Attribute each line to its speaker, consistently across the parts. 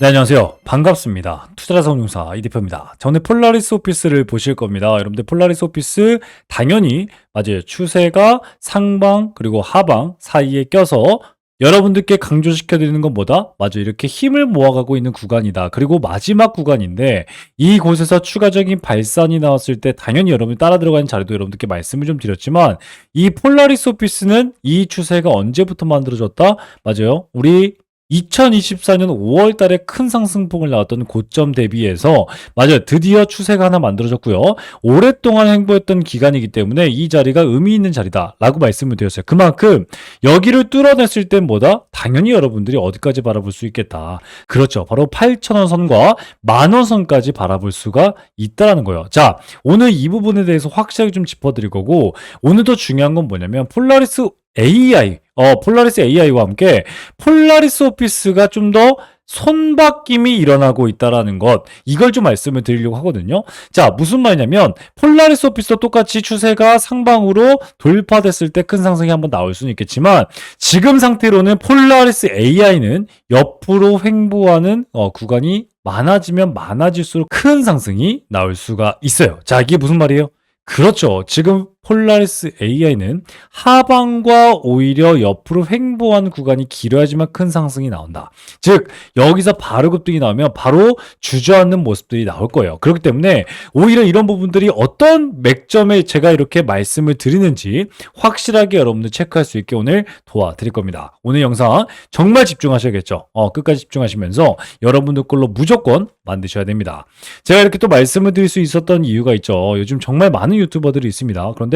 Speaker 1: 네, 안녕하세요. 반갑습니다. 투자자 성용사 이 대표입니다. 자, 오늘 폴라리스 오피스를 보실 겁니다. 여러분들 폴라리스 오피스 당연히 맞아요. 추세가 상방 그리고 하방 사이에 껴서 여러분들께 강조시켜 드리는 건 뭐다? 맞아요. 이렇게 힘을 모아가고 있는 구간이다. 그리고 마지막 구간인데 이곳에서 추가적인 발산이 나왔을 때 당연히 여러분이 따라 들어가는 자료도 여러분들께 말씀을 좀 드렸지만 이 폴라리스 오피스는 이 추세가 언제부터 만들어졌다? 맞아요. 우리 2024년 5월 달에 큰 상승폭을 나왔던 고점 대비해서 맞아요. 드디어 추세가 하나 만들어졌고요. 오랫동안 행보했던 기간이기 때문에 이 자리가 의미 있는 자리다라고 말씀을 드렸어요. 그만큼 여기를 뚫어냈을 땐 뭐다? 당연히 여러분들이 어디까지 바라볼 수 있겠다. 그렇죠. 바로 8,000원 선과 만원 선까지 바라볼 수가 있다라는 거예요. 자, 오늘 이 부분에 대해서 확실하게 좀 짚어드릴 거고 오늘도 중요한 건 뭐냐면 폴라리스 AI, 어, 폴라리스 AI와 함께 폴라리스 오피스가 좀 더 손바뀜이 일어나고 있다라는 것 이걸 좀 말씀을 드리려고 하거든요. 자 무슨 말이냐면 폴라리스 오피스도 똑같이 추세가 상방으로 돌파됐을 때 큰 상승이 한번 나올 수는 있겠지만 지금 상태로는 폴라리스 AI는 옆으로 횡보하는 어, 구간이 많아지면 많아질수록 큰 상승이 나올 수가 있어요. 자 이게 무슨 말이에요? 그렇죠. 지금 폴라리스 AI는 하방과 오히려 옆으로 횡보한 구간이 길어야지만 큰 상승이 나온다. 즉 여기서 바로 급등이 나오면 바로 주저앉는 모습들이 나올 거예요. 그렇기 때문에 오히려 이런 부분들이 어떤 맥점에 제가 이렇게 말씀을 드리는지 확실하게 여러분들 체크할 수 있게 오늘 도와드릴 겁니다. 오늘 영상 정말 집중하셔야겠죠. 어, 끝까지 집중하시면서 여러분들 걸로 무조건 만드셔야 됩니다. 제가 이렇게 또 말씀을 드릴 수 있었던 이유가 있죠. 요즘 정말 많은 유튜버들이 있습니다. 그런데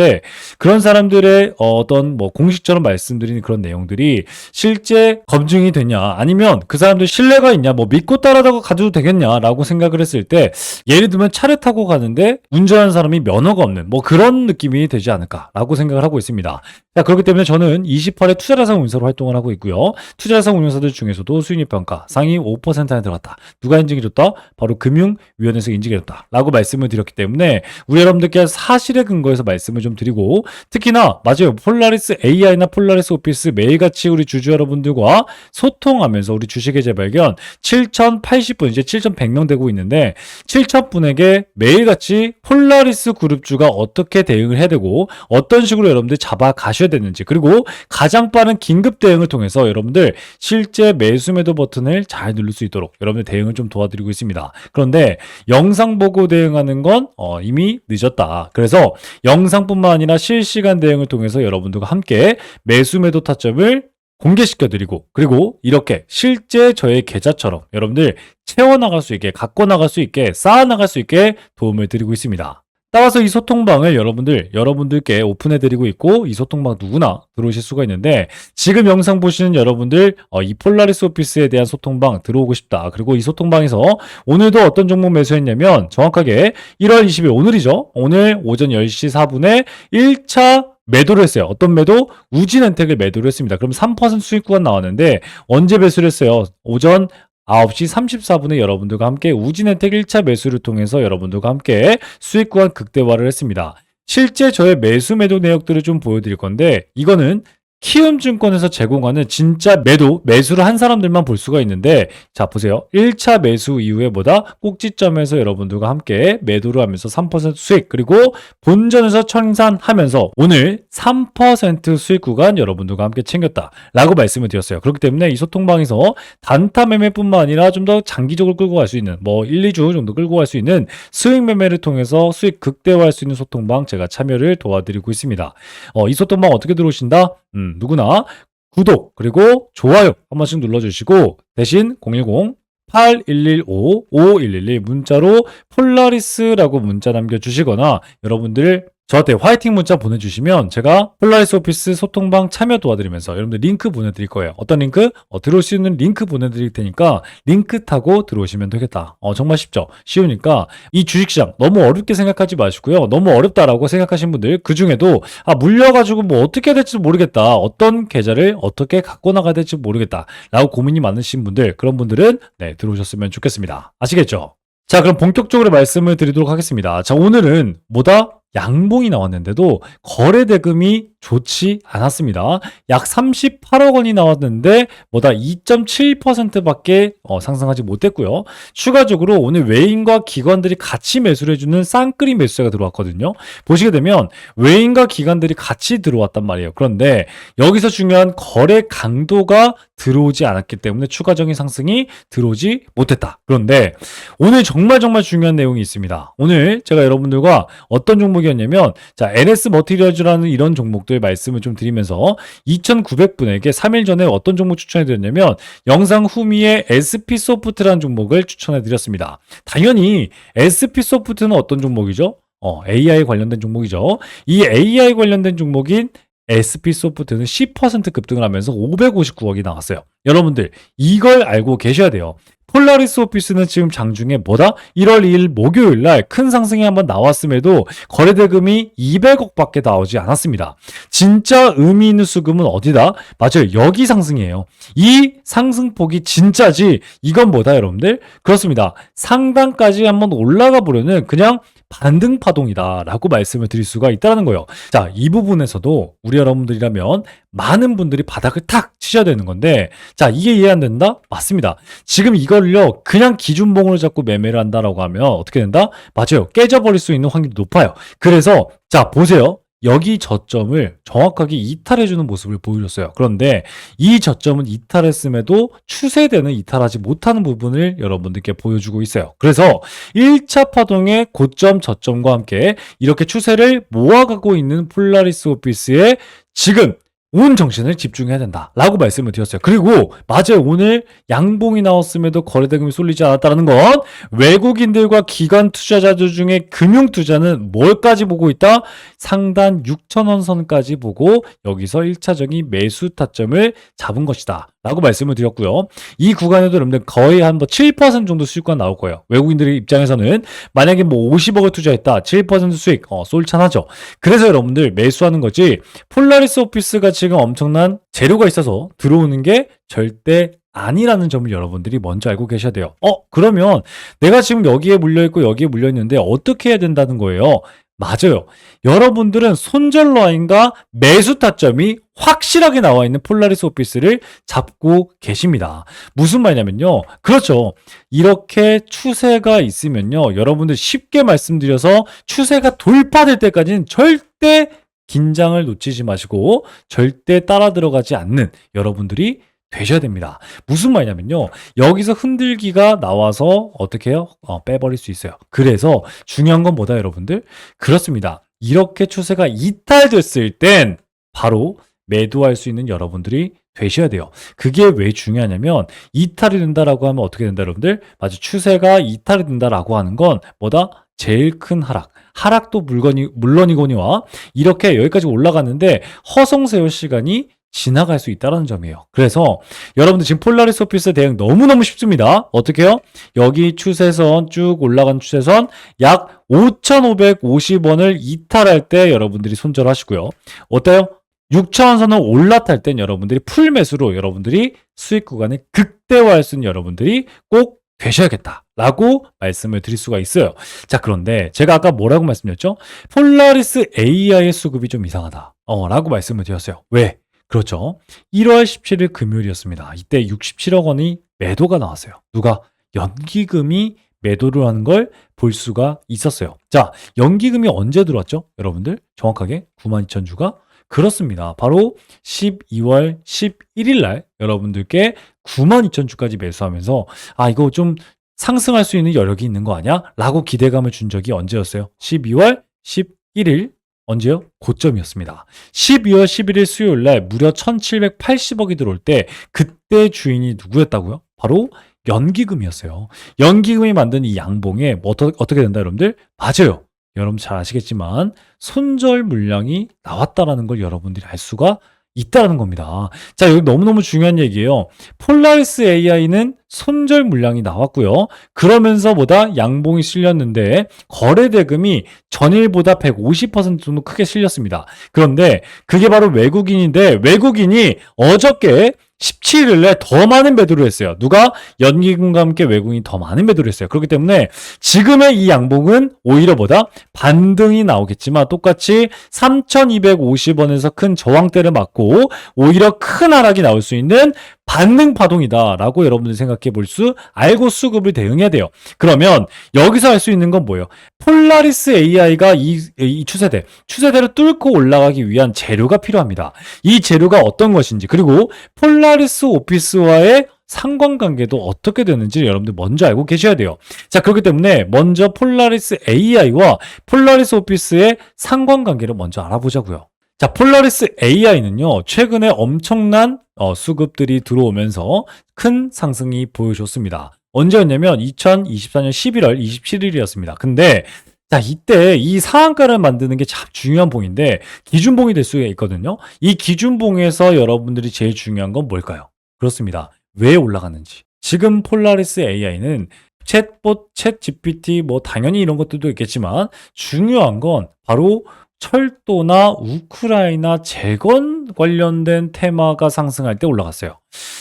Speaker 1: 그런 사람들의 어떤 뭐 공식처럼 말씀드리는 그런 내용들이 실제 검증이 되냐 아니면 그 사람들 신뢰가 있냐 뭐 믿고 따라다가 가도 되겠냐라고 생각을 했을 때 예를 들면 차를 타고 가는데 운전하는 사람이 면허가 없는 뭐 그런 느낌이 되지 않을까라고 생각을 하고 있습니다. 자, 그렇기 때문에 저는 28회 투자자산 운용사로 활동을 하고 있고요. 투자자산 운용사들 중에서도 수익률 평가 상위 5% 안에 들어갔다. 누가 인증해줬다? 바로 금융위원회에서 인증해줬다. 라고 말씀을 드렸기 때문에 우리 여러분들께 사실에 근거해서 말씀을 좀 드리고 특히나 맞아요. 폴라리스 AI나 폴라리스 오피스 매일같이 우리 주주 여러분들과 소통하면서 우리 주식의 재발견 7,080분 이제 7,100명 되고 있는데 7,000분에게 매일같이 폴라리스 그룹주가 어떻게 대응을 해야 되고 어떤 식으로 여러분들 잡아 가셔야 되는지 그리고 가장 빠른 긴급 대응을 통해서 여러분들 실제 매수 매도 버튼을 잘 누를 수 있도록 여러분들 대응을 좀 도와드리고 있습니다. 그런데 영상 보고 대응하는 건 어, 이미 늦었다. 그래서 영상 뿐만 아니라 실시간 대응을 통해서 여러분들과 함께 매수 매도 타점을 공개시켜 드리고 그리고 이렇게 실제 저의 계좌처럼 여러분들 채워 나갈 수 있게 갖고 나갈 수 있게 쌓아 나갈 수 있게 도움을 드리고 있습니다. 따라서 이 소통방을 여러분들, 여러분들께 오픈해드리고 있고, 이 소통방 누구나 들어오실 수가 있는데, 지금 영상 보시는 여러분들, 어, 이 폴라리스 오피스에 대한 소통방 들어오고 싶다. 그리고 이 소통방에서 오늘도 어떤 종목 매수했냐면, 정확하게 1월 20일, 오늘이죠. 오늘 오전 10시 4분에 1차 매도를 했어요. 어떤 매도? 우진엔텍을 매도를 했습니다. 그럼 3% 수익 구간 나왔는데 언제 매수를 했어요? 오전 9시 34분에 여러분들과 함께 우진 혜택 1차 매수를 통해서 여러분들과 함께 수익 구간 극대화를 했습니다. 실제 저의 매수 매도 내역들을 좀 보여드릴 건데 이거는 키움증권에서 제공하는 진짜 매도, 매수를 한 사람들만 볼 수가 있는데, 자, 보세요. 1차 매수 이후에 보다 꼭지점에서 여러분들과 함께 매도를 하면서 3% 수익, 그리고 본전에서 청산하면서 오늘 3% 수익 구간 여러분들과 함께 챙겼다. 라고 말씀을 드렸어요. 그렇기 때문에 이 소통방에서 단타 매매뿐만 아니라 좀 더 장기적으로 끌고 갈 수 있는, 뭐 1, 2주 정도 끌고 갈 수 있는 수익 매매를 통해서 수익 극대화할 수 있는 소통방 제가 참여를 도와드리고 있습니다. 어, 이 소통방 어떻게 들어오신다? 음, 누구나 구독 그리고 좋아요 한 번씩 눌러주시고 대신 010 8115-5111 문자로 폴라리스라고 문자 남겨주시거나 여러분들 저한테 화이팅 문자 보내주시면 제가 폴라리스 오피스 소통방 참여 도와드리면서 여러분들 링크 보내드릴 거예요. 어떤 링크? 어, 들어올 수 있는 링크 보내드릴 테니까 링크 타고 들어오시면 되겠다. 어, 정말 쉽죠? 쉬우니까 이 주식시장 너무 어렵게 생각하지 마시고요. 너무 어렵다라고 생각하신 분들 그 중에도 아 물려가지고 뭐 어떻게 해야 될지 모르겠다. 어떤 계좌를 어떻게 갖고 나가야 될지 모르겠다. 라고 고민이 많으신 분들 그런 분들은 네 들어오셨으면 좋겠습니다. 아시겠죠? 자 그럼 본격적으로 말씀을 드리도록 하겠습니다. 자 오늘은 뭐다? 양봉이 나왔는데도 거래 대금이 좋지 않았습니다. 약 38억 원이 나왔는데 뭐다 2.7%밖에 어, 상승하지 못했고요. 추가적으로 오늘 외인과 기관들이 같이 매수를 해주는 쌍끌이 매수세가 들어왔거든요. 보시게 되면 외인과 기관들이 같이 들어왔단 말이에요. 그런데 여기서 중요한 거래 강도가 들어오지 않았기 때문에 추가적인 상승이 들어오지 못했다. 그런데 오늘 정말 정말 중요한 내용이 있습니다. 오늘 제가 여러분들과 어떤 종목이었냐면 자 NS 머티리얼즈라는 이런 종목들 말씀을 좀 드리면서 2,900분에게 3일 전에 어떤 종목 추천해 드렸냐면 영상 후미에 SP 소프트라는 종목을 추천해 드렸습니다. 당연히 SP 소프트는 어떤 종목이죠? 어, AI 관련된 종목이죠. 이 AI 관련된 종목인 SP 소프트는 10% 급등을 하면서 559억이 나왔어요. 여러분들 이걸 알고 계셔야 돼요. 폴라리스 오피스는 지금 장중에 뭐다? 1월 2일 목요일 날 큰 상승이 한번 나왔음에도 거래 대금이 200억 밖에 나오지 않았습니다. 진짜 의미 있는 수급은 어디다? 맞아요. 여기 상승이에요. 이 상승폭이 진짜지 이건 뭐다 여러분들? 그렇습니다. 상단까지 한번 올라가 보려는 그냥 반등 파동이다라고 말씀을 드릴 수가 있다는 거예요. 자, 이 부분에서도 우리 여러분들이라면 많은 분들이 바닥을 탁 치셔야 되는 건데, 자, 이게 이해 안 된다? 맞습니다. 지금 이걸요, 그냥 기준봉으로 잡고 매매를 한다라고 하면 어떻게 된다? 맞아요. 깨져버릴 수 있는 확률이 높아요. 그래서, 자, 보세요. 여기 저점을 정확하게 이탈해주는 모습을 보여줬어요. 그런데 이 저점은 이탈했음에도 추세대는 이탈하지 못하는 부분을 여러분들께 보여주고 있어요. 그래서 1차 파동의 고점, 저점과 함께 이렇게 추세를 모아가고 있는 폴라리스 오피스의 지금 온 정신을 집중해야 된다라고 말씀을 드렸어요. 그리고 맞아요. 오늘 양봉이 나왔음에도 거래 대금이 쏠리지 않았다는 건 외국인들과 기관 투자자들 중에 금융 투자는 뭘까지 보고 있다? 상단 6천원 선까지 보고 여기서 1차적인 매수 타점을 잡은 것이다. 라고 말씀을 드렸고요. 이 구간에도 여러분들 거의 한 뭐 7% 정도 수익과 나올 거예요. 외국인들 의 입장에서는 만약에 뭐 50억을 투자했다. 7% 수익, 어, 쏠찬하죠. 그래서 여러분들 매수하는 거지 폴라리스 오피스가 지금 엄청난 재료가 있어서 들어오는 게 절대 아니라는 점을 여러분들이 먼저 알고 계셔야 돼요. 어, 그러면 내가 지금 여기에 물려있고 여기에 물려있는데 어떻게 해야 된다는 거예요? 맞아요. 여러분들은 손절 라인과 매수 타점이 확실하게 나와 있는 폴라리스 오피스를 잡고 계십니다. 무슨 말이냐면요. 그렇죠. 이렇게 추세가 있으면요. 여러분들 쉽게 말씀드려서 추세가 돌파될 때까지는 절대 긴장을 놓치지 마시고 절대 따라 들어가지 않는 여러분들이 되셔야 됩니다. 무슨 말이냐면요. 여기서 흔들기가 나와서 어떻게 해요? 어, 빼버릴 수 있어요. 그래서 중요한 건 뭐다, 여러분들? 그렇습니다. 이렇게 추세가 이탈됐을 땐 바로 매도할 수 있는 여러분들이 되셔야 돼요. 그게 왜 중요하냐면 이탈이 된다라고 하면 어떻게 된다, 여러분들? 맞아. 추세가 이탈이 된다라고 하는 건 뭐다? 제일 큰 하락. 하락도 물건이, 물론이거니와 이렇게 여기까지 올라갔는데 허송세월 시간이 지나갈 수 있다는 점이에요. 그래서 여러분들 지금 폴라리스 오피스 대응 너무너무 쉽습니다. 어떻게 해요? 여기 추세선 쭉 올라간 추세선 약 5,550원을 이탈할 때 여러분들이 손절하시고요. 어때요? 6차원 선을 올라탈 땐 여러분들이 풀 매수로 여러분들이 수익 구간을 극대화할 수 있는 여러분들이 꼭 되셔야겠다. 라고 말씀을 드릴 수가 있어요. 자, 그런데 제가 아까 뭐라고 말씀드렸죠? 폴라리스 AI의 수급이 좀 이상하다. 어, 라고 말씀을 드렸어요. 왜? 그렇죠. 1월 17일 금요일이었습니다. 이때 67억 원이 매도가 나왔어요. 누가? 연기금이 매도를 하는 걸 볼 수가 있었어요. 자, 연기금이 언제 들어왔죠? 여러분들 정확하게 92,000주가 그렇습니다. 바로 12월 11일 날 여러분들께 92,000주까지 매수하면서 아 이거 좀 상승할 수 있는 여력이 있는 거 아니야? 라고 기대감을 준 적이 언제였어요? 12월 11일 언제요? 고점이었습니다. 12월 11일 수요일 날 무려 1780억이 들어올 때 그때 주인이 누구였다고요? 바로 연기금이었어요. 연기금이 만든 이 양봉에 뭐 어떻게 된다 여러분들? 맞아요. 여러분 잘 아시겠지만 손절 물량이 나왔다라는 걸 여러분들이 알 수가 있다라는 겁니다. 자, 여기 너무너무 중요한 얘기예요. 폴라리스 AI는 손절 물량이 나왔고요. 그러면서 보다 양봉이 실렸는데 거래 대금이 전일보다 150% 정도 크게 실렸습니다. 그런데 그게 바로 외국인인데 외국인이 어저께 17일에 더 많은 매도를 했어요. 누가 연기금과 함께 외국인이 더 많은 매도를 했어요. 그렇기 때문에 지금의 이 양봉은 오히려 보다 반등이 나오겠지만 똑같이 3,250원에서 큰 저항대를 맞고 오히려 큰 하락이 나올 수 있는 반등 파동이다라고 여러분들이 생각해 볼 수 알고 수급을 대응해야 돼요. 그러면 여기서 알수 있는 건 뭐예요? 폴라리스 AI가 이, 이 추세대, 추세대를 뚫고 올라가기 위한 재료가 필요합니다. 이 재료가 어떤 것인지 그리고 폴라리스 오피스와의 상관관계도 어떻게 되는지 여러분들 먼저 알고 계셔야 돼요. 자, 그렇기 때문에 먼저 폴라리스 AI와 폴라리스 오피스의 상관관계를 먼저 알아보자고요. 자, 폴라리스 AI는요, 최근에 엄청난 어, 수급들이 들어오면서 큰 상승이 보여줬습니다. 언제였냐면 2024년 11월 27일이었습니다. 근데 자, 이때 이 상한가를 만드는 게 참 중요한 봉인데 기준봉이 될 수가 있거든요. 이 기준봉에서 여러분들이 제일 중요한 건 뭘까요? 그렇습니다. 왜 올라가는지. 지금 폴라리스 AI는 챗봇, 챗 GPT 뭐 당연히 이런 것들도 있겠지만 중요한 건 바로 철도나 우크라이나 재건 관련된 테마가 상승할 때 올라갔어요.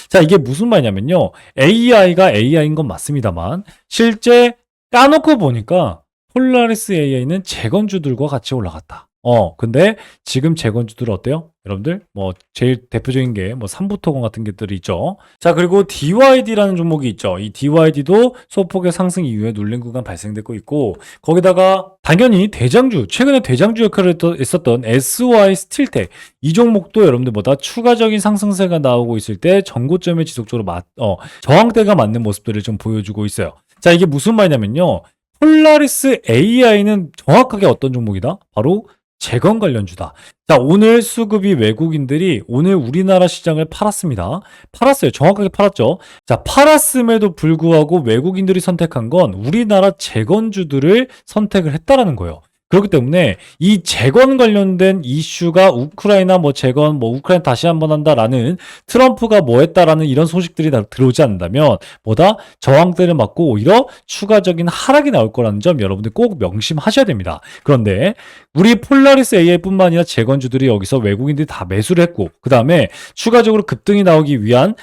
Speaker 1: 자, 이게 무슨 말이냐면요. AI가 AI인 건 맞습니다만 실제 까놓고 보니까 폴라리스 AI는 재건주들과 같이 올라갔다. 어, 근데 지금 재건주들 어때요? 여러분들? 뭐, 제일 대표적인 게 뭐, 삼부토건 같은 것들이 있죠. 자, 그리고 DYD라는 종목이 있죠. 이 DYD도 소폭의 상승 이후에 눌린 구간 발생되고 있고, 거기다가 당연히 대장주, 최근에 대장주 역할을 했었던 SY 스틸텍, 이 종목도 여러분들보다 추가적인 상승세가 나오고 있을 때 전고점에 지속적으로 맞, 어, 저항대가 맞는 모습들을 좀 보여주고 있어요. 자, 이게 무슨 말이냐면요. 폴라리스 AI는 정확하게 어떤 종목이다? 바로 재건 관련주다. 자, 오늘 수급이 외국인들이 오늘 우리나라 시장을 팔았습니다. 팔았어요. 정확하게 팔았죠. 자, 팔았음에도 불구하고 외국인들이 선택한 건 우리나라 재건주들을 선택을 했다라는 거예요. 그렇기 때문에 이 재건 관련된 이슈가 우크라이나 뭐 재건 뭐 우크라이나 다시 한번 한다라는 트럼프가 뭐 했다라는 이런 소식들이 다 들어오지 않는다면 보다 저항대를 맞고 오히려 추가적인 하락이 나올 거라는 점 여러분들 꼭 명심하셔야 됩니다. 그런데 우리 폴라리스 AI뿐만 아니라 재건주들이 여기서 외국인들이 다 매수를 했고 그 다음에 추가적으로 급등이 나오기 위한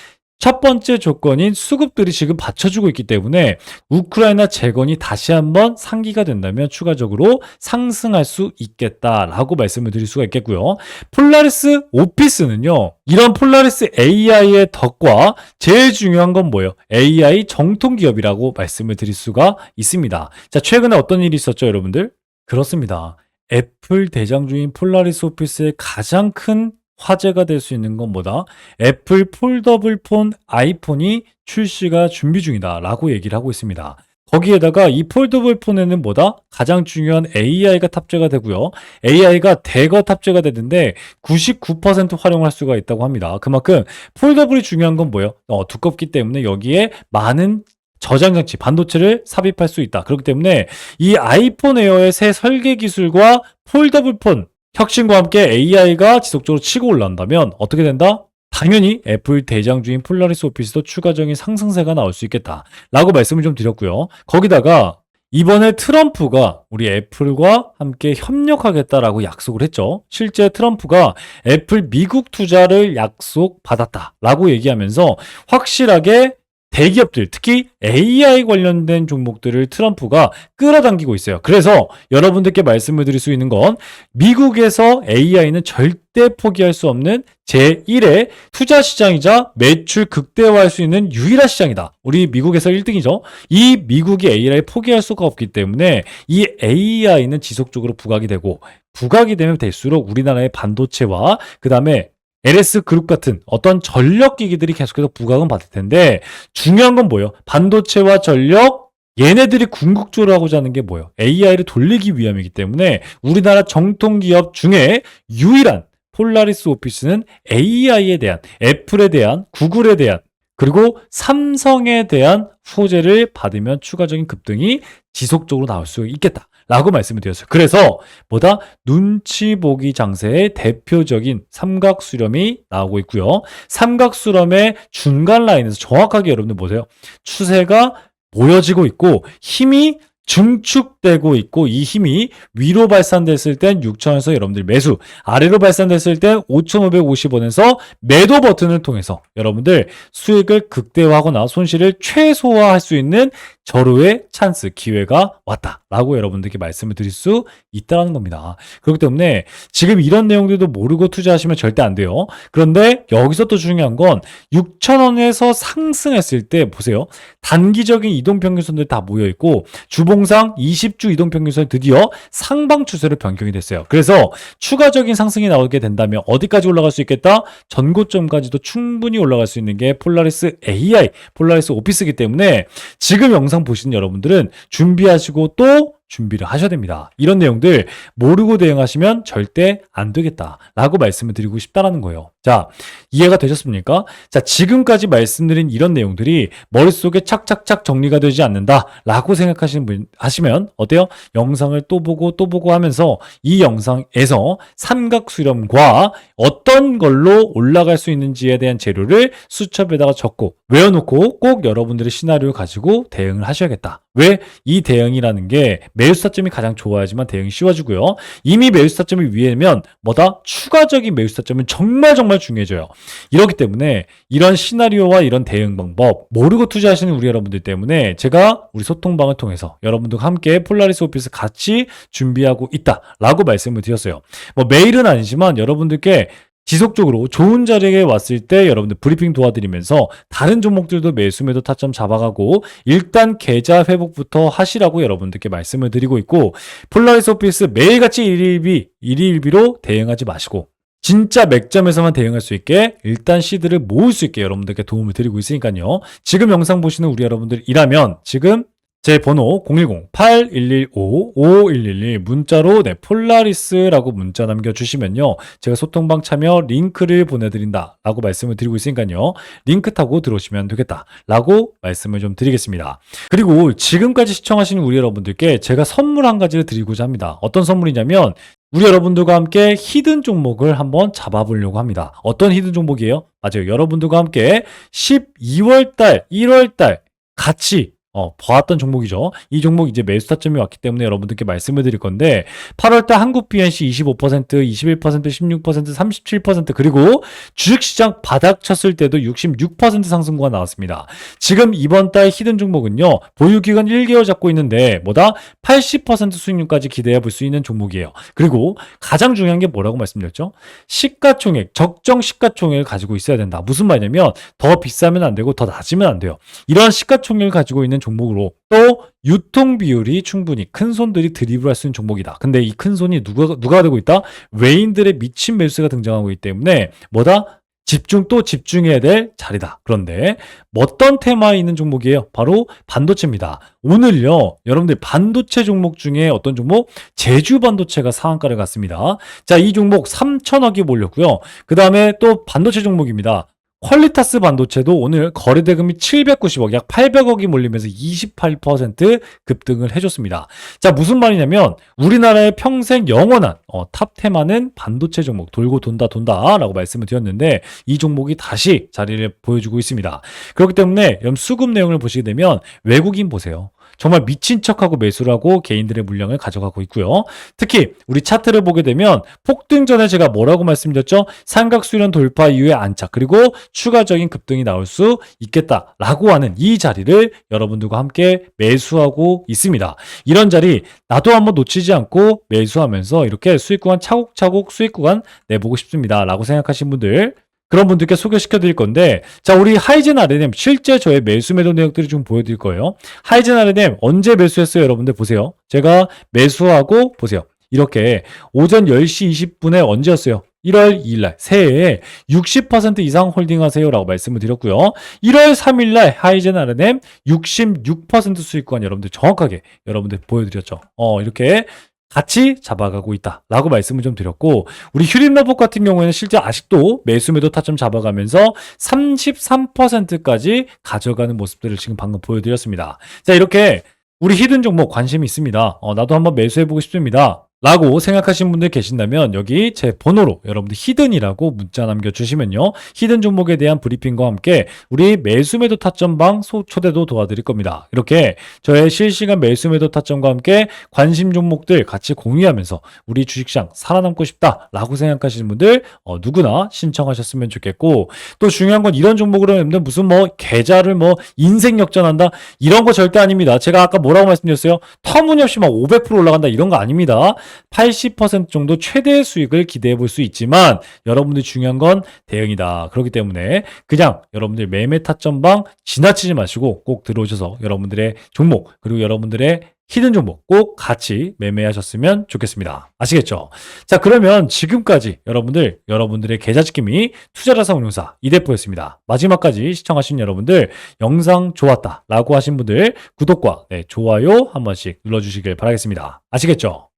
Speaker 1: 첫 번째 조건인 수급들이 지금 받쳐주고 있기 때문에 우크라이나 재건이 다시 한번 상기가 된다면 추가적으로 상승할 수 있겠다라고 말씀을 드릴 수가 있겠고요. 폴라리스 오피스는요. 이런 폴라리스 AI의 덕과 제일 중요한 건 뭐예요? AI 정통 기업이라고 말씀을 드릴 수가 있습니다. 자, 최근에 어떤 일이 있었죠, 여러분들? 그렇습니다. 애플 대장주인 폴라리스 오피스의 가장 큰 화제가 될 수 있는 건 뭐다? 애플 폴더블 폰 아이폰이 출시가 준비 중이다 라고 얘기를 하고 있습니다. 거기에다가 이 폴더블 폰에는 뭐다? 가장 중요한 AI가 탑재가 되고요. AI가 대거 탑재가 되는데 99% 활용할 수가 있다고 합니다. 그만큼 폴더블이 중요한 건 뭐예요? 어, 두껍기 때문에 여기에 많은 저장 장치, 반도체를 삽입할 수 있다. 그렇기 때문에 이 아이폰 에어의 새 설계 기술과 폴더블 폰 혁신과 함께 AI가 지속적으로 치고 올라온다면 어떻게 된다? 당연히 애플 대장주인 폴라리스 오피스도 추가적인 상승세가 나올 수 있겠다. 라고 말씀을 좀 드렸고요. 거기다가 이번에 트럼프가 우리 애플과 함께 협력하겠다라고 약속을 했죠. 실제 트럼프가 애플 미국 투자를 약속받았다라고 얘기하면서 확실하게 대기업들, 특히 AI 관련된 종목들을 트럼프가 끌어당기고 있어요. 그래서 여러분들께 말씀을 드릴 수 있는 건 미국에서 AI는 절대 포기할 수 없는 제1의 투자 시장이자 매출 극대화할 수 있는 유일한 시장이다. 우리 미국에서 1등이죠. 이 미국이 AI를 포기할 수가 없기 때문에 이 AI는 지속적으로 부각이 되고 부각이 되면 될수록 우리나라의 반도체와 그 다음에 LS 그룹 같은 어떤 전력 기기들이 계속해서 부각은 받을 텐데 중요한 건 뭐예요? 반도체와 전력 얘네들이 궁극적으로 하고자 하는 게 뭐예요? AI를 돌리기 위함이기 때문에 우리나라 정통 기업 중에 유일한 폴라리스 오피스는 AI에 대한 애플에 대한 구글에 대한 그리고 삼성에 대한 소재를 받으면 추가적인 급등이 지속적으로 나올 수 있겠다. 라고 말씀을 드렸어요. 그래서 보다 눈치 보기 장세의 대표적인 삼각 수렴이 나오고 있고요. 삼각 수렴의 중간 라인에서 정확하게 여러분들 보세요. 추세가 보여지고 있고 힘이 증축되고 있고 이 힘이 위로 발산됐을 땐 6천에서 여러분들 매수, 아래로 발산됐을 땐 5,550원에서 매도 버튼을 통해서 여러분들 수익을 극대화하거나 손실을 최소화할 수 있는 절호의 찬스, 기회가 왔다라고 여러분들께 말씀을 드릴 수 있다는 겁니다. 그렇기 때문에 지금 이런 내용들도 모르고 투자하시면 절대 안 돼요. 그런데 여기서 또 중요한 건 6,000원에서 상승했을 때 보세요. 단기적인 이동평균선들 다 모여있고 주봉상 20주 이동평균선이 드디어 상방 추세로 변경이 됐어요. 그래서 추가적인 상승이 나오게 된다면 어디까지 올라갈 수 있겠다? 전고점까지도 충분히 올라갈 수 있는 게 폴라리스 AI, 폴라리스 오피스이기 때문에 지금 영상 보시는 여러분들은 준비하시고 또 준비를 하셔야 됩니다. 이런 내용들 모르고 대응하시면 절대 안 되겠다라고 말씀을 드리고 싶다라는 거예요. 자, 이해가 되셨습니까? 자, 지금까지 말씀드린 이런 내용들이 머릿속에 착착착 정리가 되지 않는다라고 생각하시는 분 하시면 어때요? 영상을 또 보고 또 보고 하면서 이 영상에서 삼각 수렴과 어떤 걸로 올라갈 수 있는지에 대한 재료를 수첩에다가 적고 외워 놓고 꼭 여러분들의 시나리오 가지고 대응을 하셔야겠다. 왜? 이 대응이라는 게 매수 타점이 가장 좋아야지만 대응이 쉬워지고요. 이미 매수 타점이 위에면 뭐다? 추가적인 매수 타점은 정말 정말 중요해져요. 이렇기 때문에 이런 시나리오와 이런 대응 방법 모르고 투자하시는 우리 여러분들 때문에 제가 우리 소통방을 통해서 여러분들과 함께 폴라리스 오피스 같이 준비하고 있다라고 말씀을 드렸어요. 뭐 매일은 아니지만 여러분들께 지속적으로 좋은 자리에 왔을 때 여러분들 브리핑 도와드리면서 다른 종목들도 매수 매도 타점 잡아가고 일단 계좌 회복부터 하시라고 여러분들께 말씀을 드리고 있고 폴라리스 오피스 매일같이 일일비 일일비로 대응하지 마시고 진짜 맥점에서만 대응할 수 있게 일단 시드를 모을 수 있게 여러분들께 도움을 드리고 있으니까요. 지금 영상 보시는 우리 여러분들 이라면 지금 제 번호 010-8115-5111 문자로 네, 폴라리스라고 문자 남겨주시면요. 제가 소통방 참여 링크를 보내드린다 라고 말씀을 드리고 있으니까요. 링크 타고 들어오시면 되겠다 라고 말씀을 좀 드리겠습니다. 그리고 지금까지 시청하시는 우리 여러분들께 제가 선물 한 가지를 드리고자 합니다. 어떤 선물이냐면 우리 여러분들과 함께 히든 종목을 한번 잡아보려고 합니다. 어떤 히든 종목이에요? 맞아요. 여러분들과 함께 12월달, 1월달 같이 어, 봐왔던 종목이죠. 이 종목 이제 매수 타점이 왔기 때문에 여러분들께 말씀을 드릴 건데 8월 달 한국 BNC 25%, 21%, 16%, 37% 그리고 주식시장 바닥 쳤을 때도 66% 상승구가 나왔습니다. 지금 이번 달 히든 종목은요. 보유기간 1개월 잡고 있는데 뭐다? 80% 수익률까지 기대해 볼 수 있는 종목이에요. 그리고 가장 중요한 게 뭐라고 말씀드렸죠? 시가총액, 적정 시가총액을 가지고 있어야 된다. 무슨 말이냐면 더 비싸면 안 되고 더 낮으면 안 돼요. 이런 시가총액을 가지고 있는 종목으로 또 유통 비율이 충분히 큰 손들이 드리블할 수 있는 종목이다. 근데 이 큰 손이 누가 누가 되고 있다? 외인들의 미친 매수가 등장하고 있기 때문에 뭐다? 집중 또 집중해야 될 자리다. 그런데 어떤 테마에 있는 종목이에요? 바로 반도체입니다. 오늘요, 여러분들 반도체 종목 중에 어떤 종목? 제주 반도체가 상한가를 갔습니다. 자, 이 종목 3천억이 몰렸고요. 그 다음에 또 반도체 종목입니다. 퀄리타스 반도체도 오늘 거래대금이 790억, 약 800억이 몰리면서 28% 급등을 해줬습니다. 자, 무슨 말이냐면 우리나라의 평생 영원한 어, 탑 테마는 반도체 종목 돌고 돈다 돈다 라고 말씀을 드렸는데 이 종목이 다시 자리를 보여주고 있습니다. 그렇기 때문에 수급 내용을 보시게 되면 외국인 보세요. 정말 미친 척하고 매수를 하고 개인들의 물량을 가져가고 있고요. 특히 우리 차트를 보게 되면 폭등 전에 제가 뭐라고 말씀드렸죠? 삼각수련 돌파 이후에 안착 그리고 추가적인 급등이 나올 수 있겠다라고 하는 이 자리를 여러분들과 함께 매수하고 있습니다. 이런 자리 나도 한번 놓치지 않고 매수하면서 이렇게 수익 구간 차곡차곡 수익 구간 내보고 싶습니다 라고 생각하신 분들 그런 분들께 소개시켜 드릴 건데, 자, 우리 하이젠 아르넴, 실제 저의 매수 매도 내역들을 좀 보여드릴 거예요. 하이젠 아르넴 언제 매수했어요? 여러분들 보세요. 제가 매수하고, 보세요. 이렇게 오전 10시 20분에 언제였어요? 1월 2일 날 새해에 60% 이상 홀딩하세요라고 말씀을 드렸고요. 1월 3일 날 하이젠 아르넴 66% 수익권 여러분들 정확하게 여러분들 보여드렸죠. 어 이렇게 같이 잡아가고 있다라고 말씀을 좀 드렸고 우리 휴림러복 같은 경우에는 실제 아직도 매수 매도 타점 잡아가면서 33%까지 가져가는 모습들을 지금 방금 보여드렸습니다. 자 이렇게 우리 히든 종목 관심이 있습니다. 어, 나도 한번 매수해보고 싶습니다. 라고 생각하시는 분들 계신다면 여기 제 번호로 여러분들 히든이라고 문자 남겨주시면요. 히든 종목에 대한 브리핑과 함께 우리 매수매도 타점방 소- 초대도 도와드릴 겁니다. 이렇게 저의 실시간 매수매도 타점과 함께 관심 종목들 같이 공유하면서 우리 주식시장 살아남고 싶다라고 생각하시는 분들 어, 누구나 신청하셨으면 좋겠고 또 중요한 건 이런 종목으로 여러분들 무슨 뭐 계좌를 뭐 인생 역전한다 이런 거 절대 아닙니다. 제가 아까 뭐라고 말씀드렸어요? 터무니없이 막 500% 올라간다 이런 거 아닙니다. 80% 정도 최대 수익을 기대해 볼 수 있지만 여러분들 중요한 건 대응이다. 그렇기 때문에 그냥 여러분들 매매 타점방 지나치지 마시고 꼭 들어오셔서 여러분들의 종목 그리고 여러분들의 히든 종목 꼭 같이 매매하셨으면 좋겠습니다. 아시겠죠? 자, 그러면 지금까지 여러분들, 여러분들의 계좌 지킴이 투자자산 운용사 이대표였습니다. 마지막까지 시청하신 여러분들, 영상 좋았다 라고 하신 분들, 구독과 네, 좋아요 한 번씩 눌러주시길 바라겠습니다. 아시겠죠?